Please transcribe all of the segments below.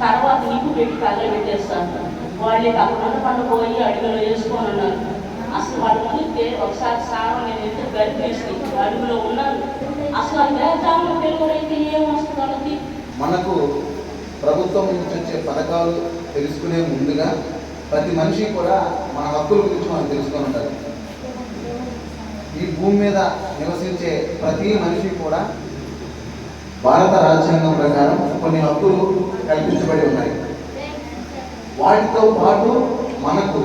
తర్వాత నీకు పెట్టి కళ్ళ పెట్టేస్తారు వాళ్ళే అక్కడ ఉన్న పోయి అడుగులో వేసుకొని ఉన్నారు అసలు వాళ్ళు ముందుకే ఒకసారి సారం నేను ఎంత గడిపేసి అడుగులో ఉన్నారు అసలు అది వేదాల్లో పిల్లలైతే ఏమొస్తుంది వాళ్ళకి మనకు ప్రభుత్వం నుంచి వచ్చే పథకాలు తెలుసుకునే ముందుగా ప్రతి మనిషి కూడా మన హక్కుల గురించి మనం తెలుసుకొని ఉండాలి ఈ భూమి మీద నివసించే ప్రతి మనిషి కూడా భారత రాజ్యాంగం ప్రకారం కొన్ని హక్కులు కల్పించబడి ఉన్నాయి. వాటితో పాటు మనకు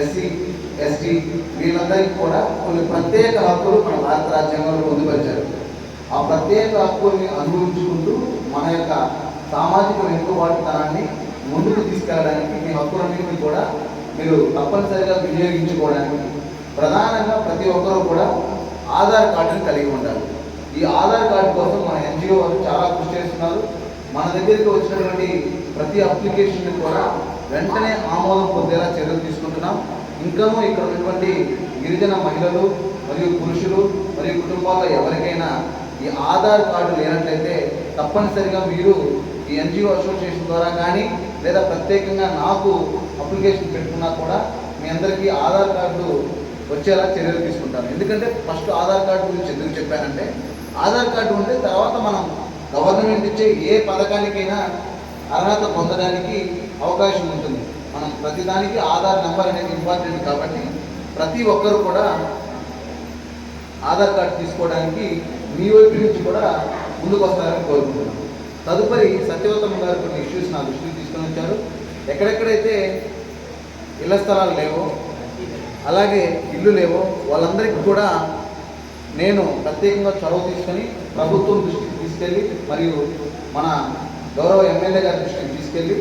ఎస్సీ ఎస్టీ వీళ్ళందరికీ కూడా కొన్ని ప్రత్యేక హక్కులు మన భారత రాజ్యాంగంలో పొందుపరిచారు. ఆ ప్రత్యేక హక్కుల్ని అనుభవించుకుంటూ మన యొక్క సామాజిక వెనుకబాటుతనాన్ని ముందుకు తీసుకెళ్ళడానికి మీ హక్కులన్నింటినీ కూడా మీరు తప్పనిసరిగా వినియోగించుకోవడానికి ప్రధానంగా ప్రతి ఒక్కరూ కూడా ఆధార్ కార్డుని కలిగి ఉండాలి. ఈ ఆధార్ కార్డు కోసం మన ఎన్జిఓ వారు చాలా కృషి చేస్తున్నారు. మన దగ్గరికి వచ్చినటువంటి ప్రతి అప్లికేషన్ కూడా వెంటనే ఆమోదం పొందేలా చర్యలు తీసుకుంటున్నాం. ఇంకాను ఇక్కడ ఉన్నటువంటి గిరిజన మహిళలు మరియు పురుషులు మరియు కుటుంబాల్లో ఎవరికైనా ఈ ఆధార్ కార్డు లేనట్లయితే తప్పనిసరిగా మీరు ఈ ఎన్జిఓ అసోసియేషన్ ద్వారా కానీ లేదా ప్రత్యేకంగా నాకు అప్లికేషన్ పెట్టుకున్నా కూడా మీ అందరికీ ఆధార్ కార్డు వచ్చేలా చర్యలు తీసుకుంటాను. ఎందుకంటే ఫస్ట్ ఆధార్ కార్డు గురించి ఎందుకు చెప్పానంటే ఆధార్ కార్డు ఉంటే తర్వాత మనం గవర్నమెంట్ ఇచ్చే ఏ పథకానికైనా అర్హత పొందడానికి అవకాశం ఉంటుంది. మనం ప్రతిదానికి ఆధార్ నెంబర్ అనేది ఇంపార్టెంట్ కాబట్టి ప్రతి ఒక్కరు కూడా ఆధార్ కార్డు తీసుకోవడానికి మీ వైపు నుంచి కూడా ముందుకు వస్తారని కోరుకుంటున్నాను. తదుపరి సత్యవతమ్మ గారు కొన్ని ఇష్యూస్ నా దృష్టికి తీసుకొని వచ్చారు. ఎక్కడెక్కడైతే ఇళ్ళ స్థలాలు లేవో అలాగే ఇల్లు లేవో వాళ్ళందరికీ కూడా నేను ప్రత్యేకంగా చొరవ తీసుకొని ప్రభుత్వం దృష్టికి తీసుకెళ్ళి మరియు మన గౌరవ ఎమ్మెల్యే గారి దృష్టికి తీసుకెళ్ళి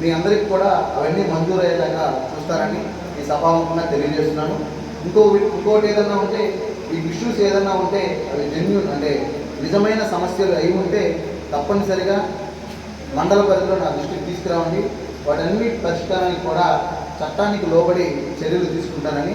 మీ అందరికీ కూడా అవన్నీ మంజూరయ్యేలాగా చూస్తారని ఈ సభాముఖంగా తెలియజేస్తున్నాను. ఇంకో ఇంకోటి ఏదన్నా ఉంటే ఈ ఇష్యూస్ ఏదన్నా ఉంటే అవి జెన్యున్ అంటే నిజమైన సమస్యలు అయి ఉంటే తప్పనిసరిగా మండల పరిధిలో నా దృష్టికి తీసుకురావండి. వాటన్ని పరిష్కారానికి కూడా చట్టానికి లోబడి చర్యలు తీసుకుంటానని